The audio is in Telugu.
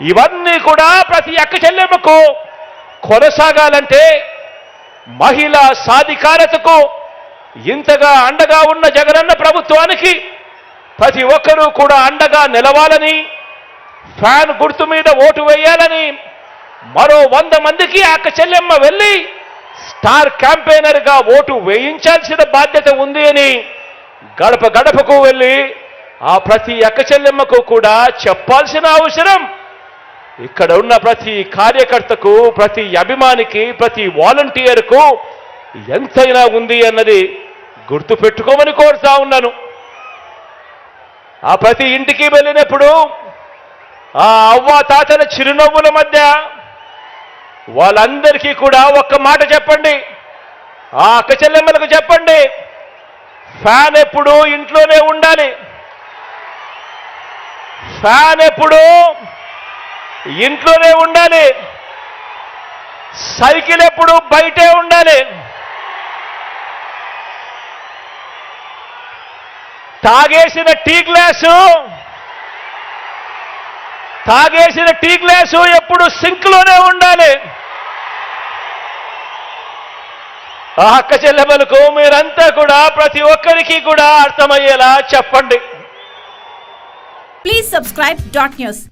ఇవన్నీ కూడా ప్రతి అక్క చెల్లెమ్మకు కొనసాగాలంటే మహిళా సాధికారతకు ఇంతగా అండగా ఉన్న జగనన్న ప్రభుత్వానికి ప్రతి ఒక్కరూ కూడా అండగా నిలవాలని ఫ్యాన్ గుర్తు మీద ఓటు వేయాలని మరో వంద మందికి అక్క చెల్లెమ్మ వెళ్ళి స్టార్ క్యాంపెయినర్గా ఓటు వేయించాల్సిన బాధ్యత ఉంది అని గడప గడపకు వెళ్ళి ఆ ప్రతి అక్క చెల్లెమ్మకు కూడా చెప్పాల్సిన అవసరం. ఇక్కడ ఉన్న ప్రతి కార్యకర్తకు ప్రతి అభిమానికి ప్రతి వాలంటీర్కు ఎంతైనా ఉంది అన్నది గుర్తు పెట్టుకోమని కోరుతా ఉన్నాను. ఆ ప్రతి ఇంటికి వెళ్ళినప్పుడు ఆ అవ్వ తాతల చిరునవ్వుల మధ్య వాళ్ళందరికీ కూడా ఒక్క మాట చెప్పండి. ఆ అక్క చెల్లెమ్మలకు చెప్పండి. ఫ్యాన్ ఎప్పుడు ఇంట్లోనే ఉండాలి. ఫ్యాన్ ఎప్పుడు ఇంట్లోనే ఉండాలి. సైకిల్ ఎప్పుడు బయటే ఉండాలి. తాగేసిన టీ గ్లాసు తాగేసిన టీ గ్లాసు ఎప్పుడు సింక్లోనే ఉండాలి. ఆ అక్క చెల్లెమలకు మీరంతా కూడా ప్రతి ఒక్కరికి కూడా అర్థమయ్యేలా చెప్పండి. Please subscribe dot news